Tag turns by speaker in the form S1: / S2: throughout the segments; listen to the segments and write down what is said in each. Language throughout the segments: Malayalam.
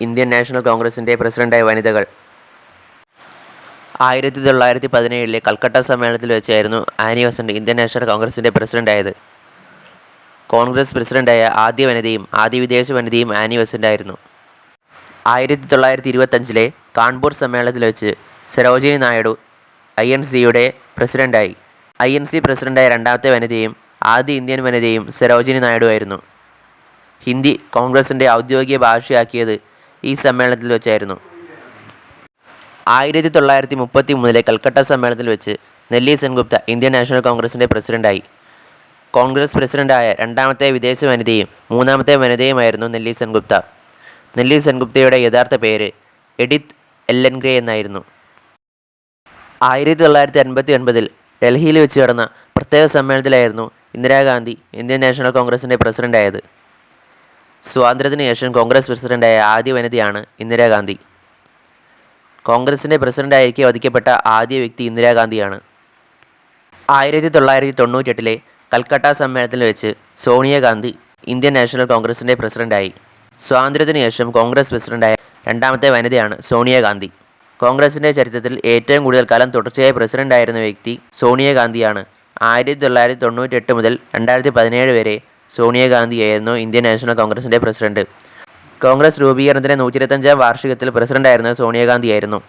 S1: ഇന്ത്യൻ നാഷണൽ കോൺഗ്രസിന്റെ പ്രസിഡന്റായ വനിതകൾ. ആയിരത്തി തൊള്ളായിരത്തി പതിനേഴിലെ കൽക്കട്ട സമ്മേളനത്തിൽ വെച്ചായിരുന്നു ആനി വസന്റ് ഇന്ത്യൻ നാഷണൽ കോൺഗ്രസിന്റെ പ്രസിഡന്റായത് കോൺഗ്രസ് പ്രസിഡന്റായ ആദ്യ വനിതയും ആദ്യ വിദേശ വനിതയും ആനി വസന്റായിരുന്നു ആയിരത്തി തൊള്ളായിരത്തി ഇരുപത്തഞ്ചിലെ കാൺപൂർ സമ്മേളനത്തിൽ വെച്ച് സരോജിനി നായിഡു ഐ എൻ സിയുടെ പ്രസിഡന്റായി ഐ എൻ സി പ്രസിഡന്റായ രണ്ടാമത്തെ വനിതയും ആദ്യ ഇന്ത്യൻ വനിതയും സരോജിനി നായിഡു ആയിരുന്നു. ഹിന്ദി കോൺഗ്രസിന്റെ ഔദ്യോഗിക ഭാഷയാക്കിയത് ഈ സമ്മേളനത്തിൽ വെച്ചായിരുന്നു. ആയിരത്തി തൊള്ളായിരത്തി മുപ്പത്തി മൂന്നിലെ കൽക്കട്ട സമ്മേളനത്തിൽ വെച്ച് നെല്ലി സെൻഗുപ്ത ഇന്ത്യൻ നാഷണൽ കോൺഗ്രസിന്റെ പ്രസിഡന്റായി കോൺഗ്രസ് പ്രസിഡന്റായ രണ്ടാമത്തെ വിദേശ വനിതയും മൂന്നാമത്തെ വനിതയുമായിരുന്നു നെല്ലി സെൻഗുപ്ത. നെല്ലി സെൻഗുപ്തയുടെ യഥാർത്ഥ പേര് എഡിത്ത് എല്ലൻഗ്രേ എന്നായിരുന്നു. ആയിരത്തി തൊള്ളായിരത്തി അൻപത്തി ഒൻപതിൽ ഡൽഹിയിൽ വെച്ച് നടന്ന പ്രത്യേക സമ്മേളനത്തിലായിരുന്നു ഇന്ദിരാഗാന്ധി ഇന്ത്യൻ നാഷണൽ കോൺഗ്രസിന്റെ പ്രസിഡന്റായത്. സ്വാതന്ത്ര്യത്തിന് ശേഷം കോൺഗ്രസ് പ്രസിഡന്റായ ആദ്യ വനിതയാണ് ഇന്ദിരാഗാന്ധി. കോൺഗ്രസിന്റെ പ്രസിഡന്റായിരിക്കെ വധിക്കപ്പെട്ട ആദ്യ വ്യക്തി ഇന്ദിരാഗാന്ധിയാണ്. ആയിരത്തി തൊള്ളായിരത്തി തൊണ്ണൂറ്റെട്ടിലെ കൽക്കട്ട സമ്മേളനത്തിൽ വെച്ച് സോണിയാഗാന്ധി ഇന്ത്യൻ നാഷണൽ കോൺഗ്രസിന്റെ പ്രസിഡന്റായി. സ്വാതന്ത്ര്യത്തിന് ശേഷം കോൺഗ്രസ് പ്രസിഡന്റായ രണ്ടാമത്തെ വനിതയാണ് സോണിയാഗാന്ധി. കോൺഗ്രസിന്റെ ചരിത്രത്തിൽ ഏറ്റവും കൂടുതൽ കാലം തുടർച്ചയായി പ്രസിഡന്റായിരുന്ന വ്യക്തി സോണിയാഗാന്ധിയാണ്. ആയിരത്തി തൊള്ളായിരത്തി തൊണ്ണൂറ്റെട്ട് മുതൽ രണ്ടായിരത്തി പതിനേഴ് വരെ സോണിയാഗാന്ധിയായിരുന്നു ഇന്ത്യൻ നാഷണൽ കോൺഗ്രസിന്റെ പ്രസിഡന്റ്. കോൺഗ്രസ് രൂപീകരണത്തിന്റെ നൂറ്റി ഇരുപത്തഞ്ചാം വാർഷികത്തിൽ പ്രസിഡന്റായിരുന്നത് സോണിയാഗാന്ധിയായിരുന്നു.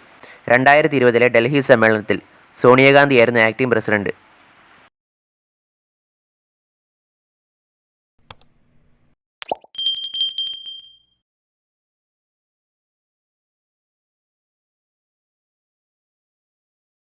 S1: രണ്ടായിരത്തി ഇരുപതിലെ ഡൽഹി സമ്മേളനത്തിൽ സോണിയാഗാന്ധിയായിരുന്നു ആക്ടിംഗ് പ്രസിഡന്റ്.